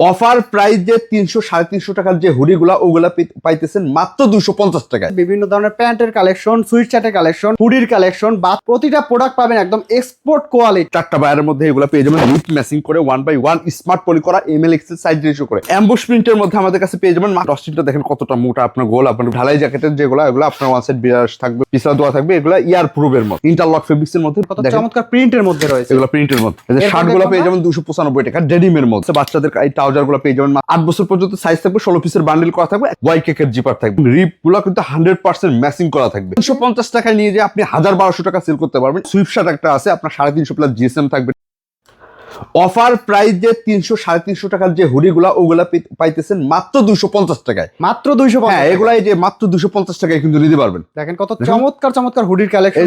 Offer price যে তিনশো সাড়ে তিনশো টাকার যে হুডিগুলা ওগুলা পাইতেছেন মাত্র দুশো পঞ্চাশ টাকায়। বিভিন্ন ধরনের প্যান্টের কালেকশন সুইট শার্টের কালেকশন হুডির কালেকশন বা প্রতিটা প্রোডাক্ট পাবেন একদম এক্সপোর্ট কোয়ালিটি চারটা বায়ারের মধ্যে এগুলো পেয়ে যাবেন লিপ ম্যাচিং করে one by one smart poly করা M L XL size ratio করে। অ্যাম্বুশ প্রিন্টের মধ্যে আমাদের কাছে পেয়ে যাবেন ডস্টিনটা দেখেন কতটা মোটা আপনার গোল আপনার ঢালাই জ্যাকেটের যেগুলো এগুলো আপনার ওয়ান সাইড বিরাস থাকবে পিছলা দোয়া থাকবে এগুলো ইয়ার প্রুফের মধ্যে। ইন্টারলক ফেব্রিক্স এর মধ্যে চমৎকার প্রিন্টের মধ্যে রয়েছে। এগুলো প্রিন্টের মধ্যে। শার্টগুলো পেয়ে যাবেন দুশো পঁচানব্বই টাকা ডেনিমের মধ্যে। বাচ্চাদের ট্রাউজারগুলো পেয়ে যাবেন। আট বছর পর্যন্ত সাইজ থাকবে, ষোলো পিসের বান্ডেল করা থাকবে ওয়াই কেকের জিপার থাকবে। রিপগুলো কিন্তু হান্ড্রেড পার্সেন্ট ম্যাচিং করা থাকবে। তিনশো পঞ্চাশ টাকায় নিয়ে যে আপনি হাজার বারোশো টাকা সেল করতে পারবেন। সুইপশার একটা আছে, আপনার সাড়ে তিনশো প্লাস জিএসএম থাকবে। অফার প্রাইস যে তিনশো সাড়ে তিনশো টাকার যে হুডিগুলা ওগুলা পাইতেছেন মাত্র দুশো পঞ্চাশ টাকায়। মাত্র দুইশো হ্যাঁ এগুলা এই যে মাত্র দুশো পঞ্চাশ টাকায় কিন্তু নিতে পারবেন। দেখেন কত চমৎকার চমৎকার হুডির কালেকশন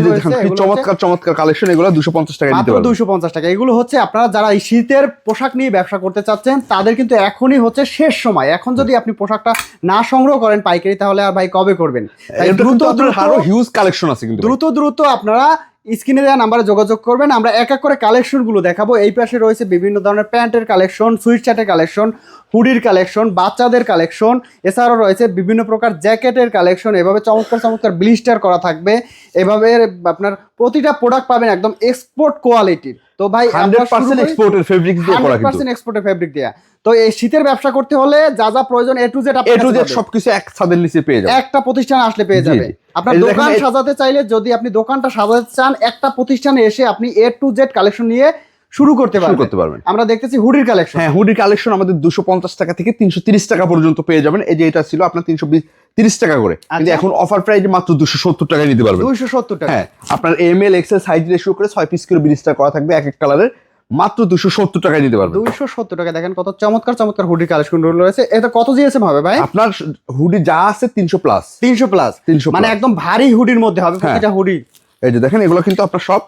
চমৎকার চমৎকার কালেকশন এগুলো দুশো পঞ্চাশ টাকায় নিতে পারবেন। দুইশো পঞ্চাশ টাকা এগুলো হচ্ছে আপনারা যারা এই শীতের পোশাক নিয়ে ব্যবসা করতে চাচ্ছেন তাদের কিন্তু এখনই হচ্ছে শেষ সময়। এখন যদি আপনি পোশাকটা না সংগ্রহ করেন পাইকারি তাহলে আর ভাই কবে করবেন? দ্রুত দ্রুত আরও হিউজ কালেকশন আছে কিন্তু দ্রুত দ্রুত আপনারা স্ক্রিনে দেওয়া নাম্বারে যোগাযোগ করবেন। আমরা এক এক করে কালেকশনগুলো দেখাবো। এই পাশে রয়েছে বিভিন্ন ধরনের প্যান্টের কালেকশন, সুইট চ্যাটের কালেকশন, হুডির কালেকশন, বাচ্চাদের কালেকশন। এছাড়াও রয়েছে বিভিন্ন প্রকার জ্যাকেটের কালেকশন। এভাবে চমৎকার চমৎকার ব্লিস্টার করা থাকবে। এভাবে আপনার প্রতিটা প্রোডাক্ট পাবেন একদম এক্সপোর্ট কোয়ালিটির তো ভাই এক্সপোর্টের ফেব্রিক দিয়ে করা কিন্তু। এক্সপোর্টের ফেব্রিক দেয়া। তো এই শীতের ব্যবসা করতে হলে যা যা প্রয়োজন A to Z A to Z সবকিছু এক ছাদের নিচে পেয়ে যাবেন। একটা প্রতিষ্ঠান আসলে পেয়ে যাবে। আপনার দোকান সাজাতে চাইলে যদি আপনি দোকানটা সাজাতে চান একটা প্রতিষ্ঠানে এসে আপনি এ টু জেড কালেকশন নিয়ে শুরু করতে পারবেন। করতে পারবেন। আমরা দেখতেছি হুডির কালেকশন হ্যাঁ হুডি কালেকশন আমাদের দুশো পঞ্চাশ টাকা থেকে তিনশো তিরিশ টাকা পর্যন্ত পেয়ে যাবেন। এই যে এটা ছিল আপনার তিনশো তিরিশ টাকা করে। কিন্তু আচ্ছা। এখন অফার প্রাইস মাত্র দুশো সত্তর টাকায় নিতে পারবেন। দুইশো সত্তর টাকা। হ্যাঁ আপনার M L XL size ratio করে ছয় পিস করে ব্রিজটা করা থাকবে এক এক কালারের মাত্র দুশো সত্তর টাকায় নিতে পারবেন। দুইশো সত্তর টাকা দেখেন কত চমৎকার চমৎকার হুডির কালেকশন রয়েছে। এটা কত জিএসএম হবে ভাই? আপনার হুডি যা আছে তিনশো প্লাস তিনশো প্লাস তিনশো মানে একদম ভারী হুডির মধ্যে হবে হ্যাঁ। প্রতিটা হুডি। এই যে দেখেন এগুলো কিন্তু আপনার সব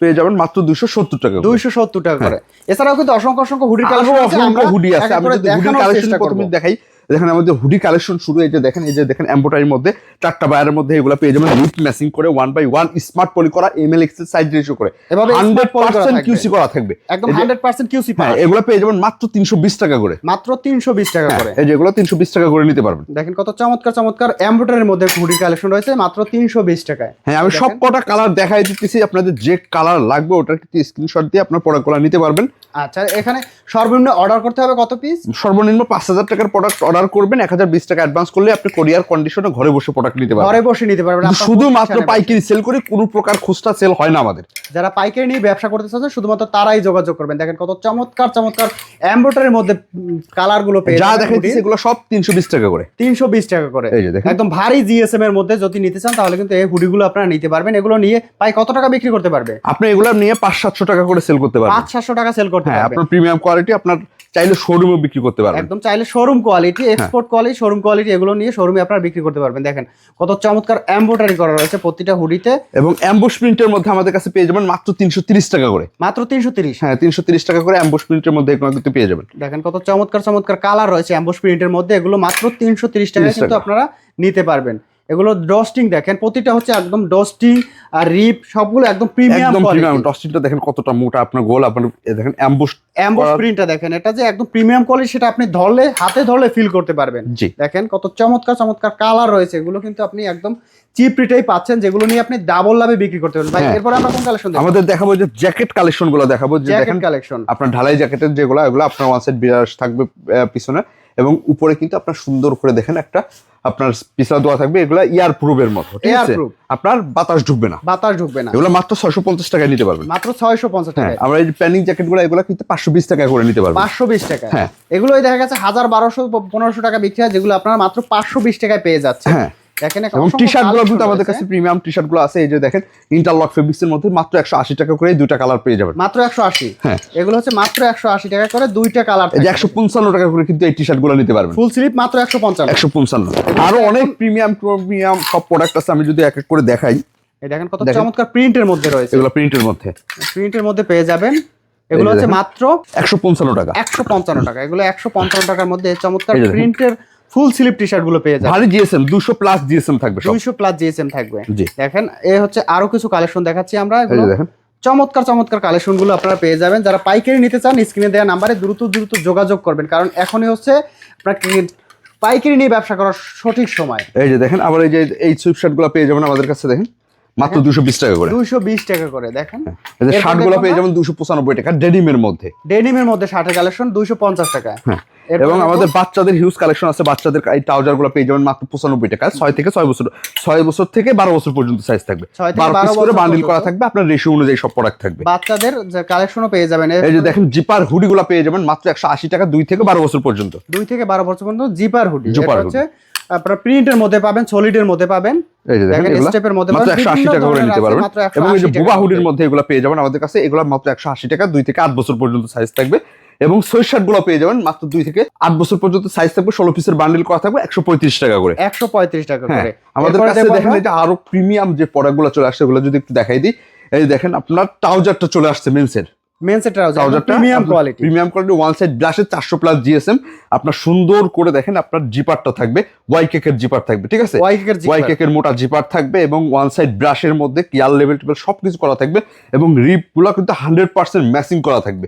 পেয়ে যাবেন মাত্র দুইশো সত্তর টাকা। দুইশো সত্তর টাকা করে। এছাড়াও কিন্তু অসংখ্য অসংখ্য হুডি কালেকশন অসংখ্য হুডি আছে আমি হুডির কালেকশন প্রথমে দেখাই। দেখেন আমাদের হুডি কালেকশন শুরু এই যে দেখেন এই যে দেখেন এম্বোটারির মধ্যে চারটা বায়ারের মধ্যে এগুলো পেয়ে যাবেন লিপ ম্যাচিং করে one by one smart poly করা M L XL size ratio করে। হান্ড্রেড পার্সেন্ট কিউসি করা থাকবে। একদম হান্ড্রেড পার্সেন্ট কিউসি হ্যাঁ এগুলো পেয়ে যাবেন মাত্র তিনশো বিশ টাকা করে। মাত্র তিনশো বিশ টাকা হ্যাঁ, করে। এই যেগুলো তিনশো বিশ টাকা করে নিতে পারবেন। দেখেন কত চমৎকার চমৎকার এমব্রয়ডারির মধ্যে হুডি কালেকশন রয়েছে মাত্র তিনশো বিশ টাকায়। হ্যাঁ আমি সব কটা কালার দেখাই দিতেছি আপনাদের যে কালার লাগবে ওটার স্ক্রিনশট দিয়ে আপনার প্রোডাক্টগুলো নিতে পারবেন। আচ্ছা এখানে সর্বনিম্ন অর্ডার করতে হবে কত পিস সর্বনিম্ন পাঁচ হাজার টাকার প্রোডাক্ট অর্ডার করবেন এক হাজার বিশ টাকা অ্যাডভান্স করলে আপনি কোরিয়ার কন্ডিশনে ঘরে বসে প্রোডাক্ট নিতে পারবেন। ঘরে বসে নিতে পারবেন। শুধুমাত্র পাইকারি সেল করে কোনো প্রকার খুচরা সেল হয় না আমাদের। যারা পাইকারি নিয়ে ব্যবসা করতে চাচ্ছেন শুধুমাত্র তারাই যোগাযোগ করবেন। দেখেন কত চমৎকার চমৎকার এমব্রয়ডারির মধ্যে কালারগুলো পেয়ে যা দেখাইতেছি এগুলো সব তিনশো বিশ টাকা করে। তিনশো বিশ টাকা করে। এই যে দেখেন। একদম ভারী জিএসএম এর মধ্যে যদি নিতে চান তাহলে কিন্তু এই হুডিগুলো আপনারা নিতে পারবেন। এগুলো নিয়ে পাই কত টাকা বিক্রি করতে পারবে? আপনি এগুলো নিয়ে পাঁচ সাতশো টাকা করে সেল করতে পারবেন। পাঁচ সাতশো টাকা সেল করতে হ্যাঁ পারবেন আপনার প্রিমিয়াম কোয়ালিটি আপনার চাইলে শোরুমে বিক্রি করতে পারবেন। একদম চাইলে showroom quality export quality showroom quality এগুলো নিয়ে শোরুমে আপনারা বিক্রি করতে পারবেন। দেখেন কত চমৎকার এমব্রয়ডারি করা রয়েছে প্রতিটা হুডিতে। এবং অ্যাম্বুশ প্রিন্টের মধ্যে আমাদের কাছে পেয়ে যাবেন মাত্র তিনশো তিরিশ টাকা করে। মাত্র তিনশো তিরিশ। হ্যাঁ তিনশো তিরিশ টাকা করে অ্যাম্বুশ প্রিন্টের মধ্যে এগুলো কিন্তু পেয়ে যাবেন। দেখেন কত চমৎকার চমৎকার কালার রয়েছে অ্যাম্বোস প্রিন্টের মধ্যে। এগুলো মাত্র তিনশো তিরিশ 30 কিন্তু আপনারা নিতে পারবেন। এগুলো ডস্টিং দেখেন প্রতিটা হচ্ছে একদম ডস্টিং আর রিপ সবগুলো একদম প্রিমিয়াম একদম প্রিমিয়াম কোয়ালিটি ডস্টিনটা দেখেন কতটা মোটা আপনার গোল আপনার দেখেন অ্যাম্বুশ অ্যাম্বোস করা- প্রিন্টটা দেখেন এটা যে একদম প্রিমিয়াম কোয়ালিটি সেটা আপনি ধরলে হাতে ধরলে ফিল করতে পারবেন। দেখেন কত চমৎকার চমৎকার কালার রয়েছে এগুলো কিন্তু আপনি একদম চিপ রেটেই পাচ্ছেন যেগুলো নিয়ে আপনি ডাবল লাভে বিক্রি করতে পারবেন। ভাই হ্যাঁ। এরপর আমরা কোন কালেকশন দেখব? আমাদের দেখাবো যে জ্যাকেট কালেকশনগুলো দেখাবো যে দেখেন জ্যাকেট কালেকশন আপনার ঢালাই জ্যাকেটের যেগুলো এগুলো আপনার ওয়ান সাইড বিরাস থাকবে পিছনে। এবং উপরে কিন্তু আপনার সুন্দর করে দেখেন একটা আপনার পিছলা দোয়া থাকবে এগুলো ইয়ার প্রুফের মতো ঠিক আছে? আপনার বাতাস ঢুকবে না। বাতাস ঢুকবে না। এগুলো মাত্র ছয়শো পঞ্চাশ টাকায় নিতে পারবেন। মাত্র ছয়শো পঞ্চাশ হ্যাঁ টাকায়। আমরা এই প্যানিং জ্যাকেটগুলো এগুলো কিন্তু পাঁচশো বিশ টাকা করে নিতে পারবেন। পাঁচশো বিশ টাকা হ্যাঁ। এগুলোই দেখা গেছে হাজার বারোশো পনেরোশো টাকা বিক্রি হয় যেগুলো আপনারা মাত্র পাঁচশো বিশ টাকায় পেয়ে যাচ্ছে হ্যাঁ। দেখেন এবং টি শার্টগুলো কিন্তু আমাদের কাছে প্রিমিয়াম টি শার্টগুলো আছে। এই যে দেখেন ইন্টারলক ফেব্রিক্স এর মধ্যে মাত্র একশো আশি টাকা করে দুইটা কালার পেয়ে যাবেন। মাত্র একশো আশি? হ্যাঁ। এগুলো হচ্ছে মাত্র একশো আশি টাকা করে দুইটা কালার এই যে একশো পঞ্চান্ন টাকা করে কিন্তু এই টি শার্টগুলো নিতে পারবেন। ফুল স্লিপ মাত্র একশো পঞ্চান্ন। একশো পঞ্চান্ন। আরও অনেক প্রিমিয়াম প্রিমিয়াম সব প্রোডাক্ট আছে আমি যদি এক এক করে দেখাই। এই দেখেন কত চমৎকার প্রিন্টের মধ্যে রয়েছে। এগুলো প্রিন্টের মধ্যে। প্রিন্টের মধ্যে পেয়ে যাবেন। এগুলো হচ্ছে মাত্র একশো পঞ্চান্ন টাকা। একশো পঞ্চান্ন টাকা। এগুলো একশো পঞ্চান্ন টাকার মধ্যে চমৎকার। প্রিন্টের ফুল স্লিপ টি শার্টগুলো পেয়ে যাবেন। ভারী জিএসএম দুশো প্লাস জিএসএম থাকবে সব। দুইশো প্লাস জিএসএম থাকবে। দেখেন এ হচ্ছে আরও কিছু কালেকশন দেখাচ্ছি আমরা চমৎকার এগুলো। দেখেন। চমৎকার চমৎকার কালেকশনগুলো আপনারা পেয়ে যাবেন। যারা পাইকারি নিতে চান স্ক্রিনে দেওয়া নাম্বারে দ্রুত দ্রুত যোগাযোগ করবেন। কারণ এখনই হচ্ছে আপনার পাইকারি নিয়ে ব্যবসা করার সঠিক সময়। এই যে দেখেন আবার এই যে এই সুইপশার্টগুলো পেয়ে যাবেন আমাদের কাছে দেখেন। মাত্র দুশো বিশ টাকা করে। দুইশো বিশ টাকা করে দেখেন। এই যে এরপর শার্টগুলো পেয়ে যাবেন দুশো পঁচানব্বই টাকা ডেনিমের মধ্যে। ডেনিমের মধ্যে শার্টের কালেকশন দুইশো পঞ্চাশ টাকা। হ্যাঁ এবং আমাদের বাচ্চাদের হিউজ কালেকশন আছে বাচ্চাদের এই ট্রাউজারগুলো পেয়ে যাবেন মাত্র পঁচানব্বই টাকা। ছয় থেকে ছয় বছর ছয় বছর থেকে বারো বছর পর্যন্ত সাইজ থাকবে। বারো পিস করে বান্ডিল করা থাকবে আপনার রেশিও অনুযায়ী সব প্রোডাক্ট থাকবে। বাচ্চাদের কালেকশনও পেয়ে যাবেন। এই যে দেখেন জিপার হুডি গুলো পেয়ে যাবেন মাত্র একশো আশি টাকা দুই থেকে বারো বছর পর্যন্ত। দুই থেকে বারো বছর পর্যন্ত জিপার হুডি জিপার হচ্ছে আপনার প্রিন্টের মধ্যে পাবেন সলিডের মধ্যে পাবেন। এই যে দেখেন দেখেন স্টেপের মধ্যে মাত্র পাবেন, একশো আশি বিভিন্ন টাকা করে নিতে পারবেন। এবং এই যে বুবা হুডির মধ্যে। মধ্যে এগুলো পেয়ে যাবেন আমাদের কাছে এগুলো মাত্র টাকা দুই থেকে আট বছর পর্যন্ত সাইজ থাকবে। এবং সোয়েটগুলো পেয়ে যাবেন মাত্র দুই থেকে আট বছর পর্যন্ত সাইজ থাকবে ষোলো পিসের বান্ডিল করা থাকবে একশো পঁয়ত্রিশ টাকা করে। একশো পঁয়ত্রিশ টাকা হ্যাঁ করে। আমাদের কাছে দেখেন এটা আরও প্রিমিয়াম যে প্রোডাক্টগুলো চলে আসছে ওগুলো যদি একটু দেখাই দিই। এই দেখেন আপনার ট্রাউজারটা চলে আসছে মেন্সের মেন্সের trouser premium quality premium quality one side ব্লাশের চারশো প্লাস জিএসএম আপনার সুন্দর করে দেখেন আপনার জিপারটা থাকবে ওয়াই কেকের জিপার থাকবে ঠিক আছে? ওয়াইকের ওয়াই কেকের মোটা জিপার থাকবে এবং ওয়ান সাইড ব্রাশের মধ্যে কিয়ার লেভেল টেবিল সবকিছু করা থাকবে এবং রিপ কিন্তু হান্ড্রেড পার্সেন্ট ম্যাচিং করা থাকবে।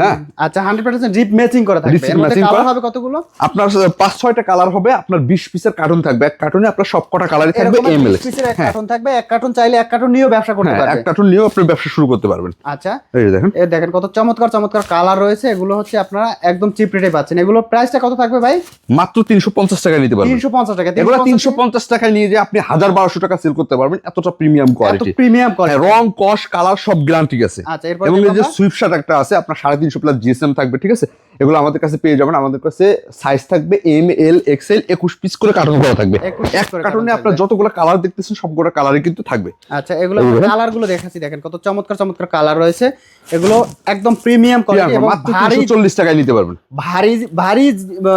হ্যাঁ। আচ্ছা হান্ড্রেড পার্সেন্ট রিপ ম্যাচিং করা থাকবে। এর মধ্যে কালার হবে কতগুলো? আপনার পাঁচ ছয়টা কালার হবে আপনার বিশ পিসের কার্টুন থাকবে। এক কার্টুনে আপনার সব কটা কালারই থাকবে এরকম এম পিসের এক কার্টন থাকবে এক কার্টন চাইলে এক কার্টন নিয়েও ব্যবসা করতে হ্যাঁ এক কার্টুন নিয়েও আপনি ব্যবসা শুরু করতে পারবেন। আচ্ছা। এই দেখেন। দেখেন কত চমৎকার চমৎকার কালার রয়েছে। এগুলো হচ্ছে আপনারা একদম চিপ রেটে পাচ্ছেন। এগুলো প্রাইসটা কত থাকবে ভাই? মাত্র তিনশো পঞ্চাশ টাকা নিতে পারবেন। তিনশো পঞ্চাশ টাকা এগুলো তিনশো পঞ্চাশ টাকায় নিয়ে যে আপনি হাজার বারোশো টাকা সেল করতে পারবেন এতটা প্রিমিয়াম কোয়ালিটি প্রিমিয়াম কোয়ালিটি রং কস কালার সব গ্যারান্টি আছে আচ্ছা এরপর এবং এই যে সুইপশাট একটা আছে আপনার সাড়ে তিনশো প্লাস জিএসএম থাকবে ঠিক আছে? এগুলো আমাদের কাছে পেয়ে যাবেন। আমাদের কাছে সাইজ থাকবে এম এল এক্সেল একুশ পিস করে কার্টুন করা থাকবে। এক করে কার্টুনে আপনার যতগুলো কালার দেখতেছেন সবগুলো কালারই কিন্তু থাকবে। আচ্ছা এগুলো? কালারগুলো দেখাচ্ছি দেখেন কত চমৎকার চমৎকার কালার রয়েছে। এগুলো একদম প্রিমিয়াম কোয়ালিটি এবং মাত্র ভারী তিনশো চল্লিশ টাকায় নিতে পারবেন। ভারী ভারী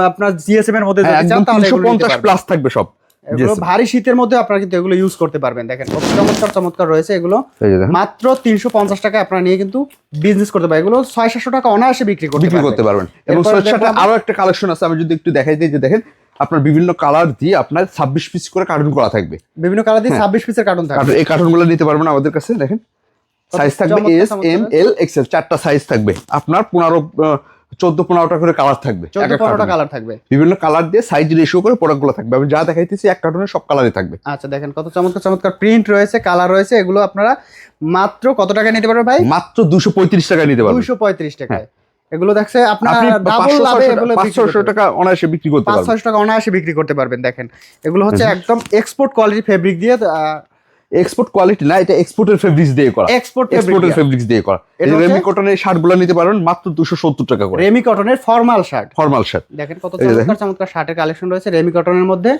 আপনার জিএসএম এর মধ্যে হ্যাঁ, যদি চান তাহলে তিনশো এগুলো নিতে পঞ্চাশ পারবেন। প্লাস থাকবে সব। এগুলো ভারী শীতের মধ্যে আপনারা কিন্তু এগুলো ইউজ করতে পারবেন। দেখেন কত চমৎকার চমৎকার রয়েছে এগুলো। মাত্র তিনশো পঞ্চাশ টাকা আপনারা নিয়ে কিন্তু বিজনেস করতে এগুলো ছয় সাতশো টাকা অনায়াসে বিক্রি করতে বিক্রি করতে পারবেন। এবং আরও একটা কালেকশন আছে আমি যদি একটু দেখাই দিই যে দেখেন আপনার বিভিন্ন কালার দিয়ে আপনার ছাব্বিশ পিস করে কার্টুন করা থাকবে। বিভিন্ন কালার দিয়ে হ্যাঁ। ছাব্বিশ পিসের কার্টুন থাকবে। এই কার্টুনগুলো নিতে পারবেন আমাদের কাছে দেখেন। সাইজ থাকবে এস এম এল এক্সেল চারটা সাইজ থাকবে। আপনার পনেরো চোদ্দ পনেরোটা করে কালার থাকবে চোদ্দ পনেরোটা কালার থাকবে। বিভিন্ন কালার দিয়ে সাইজ রেশিও করে প্রোডাক্টগুলো থাকবে। আমি যা দেখাইতেছি এক কার্টুনে সব কালারই থাকবে। আচ্ছা দেখেন কত চমৎকার চমৎকার প্রিন্ট রয়েছে কালার রয়েছে এগুলো আপনারা মাত্র কত টাকা নিতে পারবেন ভাই? মাত্র দুশো পঁয়ত্রিশ টাকা নিতে পারবেন। দুশো পঁয়ত্রিশ টাকায়। এগুলো দেখছে আপনার ডাবল লাভে এগুলো বিক্রি পাঁচশো করতে টাকা অনায়াসে বিক্রি করতে পারবেন। টাকা অনায়াসে বিক্রি করতে পারবেন দেখেন। এগুলো হচ্ছে একদম এক্সপোর্ট কোয়ালিটি ফেব্রিক দিয়ে এক্সপোর্ট কোয়ালিটি না এটা এক্সপোর্টের ফেব্রিক্স দিয়ে করা। এক্সপোর্ট এক্সপোর্টের ফেব্রিক্স দিয়ে। করা। এটা রেমি কটনের শার্টগুলো নিতে পারবেন মাত্র দুশো সত্তর টাকা করে। রেমি কটনের ফর্মাল শার্ট ফর্মাল শার্ট দেখেন কত চমৎকার চমৎকার শার্টের কালেকশন রয়েছে রেমি কটনের মধ্যে।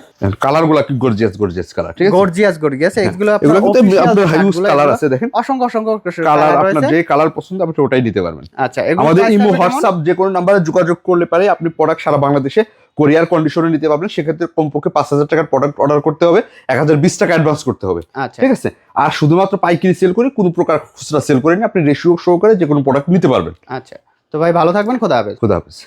কালারগুলা কি গর্জিয়াস গর্জিয়াস কালার ঠিক আছে? গর্জিয়াস গর্জিয়াস এগুলো আপনার এগুলো কিন্তু আপনার shirt হিউজ কালার আছে দেখেন। অসংখ্য অসংখ্য কালার আপনার যে কালার পছন্দ আপনি ওটাই নিতে পারবেন। আচ্ছা আমাদের ইমো হোয়াটসঅ্যাপ যে কোনো নাম্বারে যোগাযোগ করলে পারে আপনি প্রোডাক্ট সারা বাংলাদেশে কোরিয়ার কন্ডিশনে নিতে পারবেন সেক্ষেত্রে কমপক্ষে পাঁচ হাজার টাকার প্রোডাক্ট অর্ডার করতে হবে এক হাজার বিশ টাকা অ্যাডভান্স করতে হবে। আচ্ছা। ঠিক আছে? আর শুধুমাত্র পাইকারি সেল করে কোনো প্রকার খুচরা সেল করেন আপনি রেশিও শো করে যে কোনো প্রোডাক্ট নিতে পারবেন। আচ্ছা। তো ভাই ভালো থাকবেন খোদা হাফেজ। খোদা হাফেজ।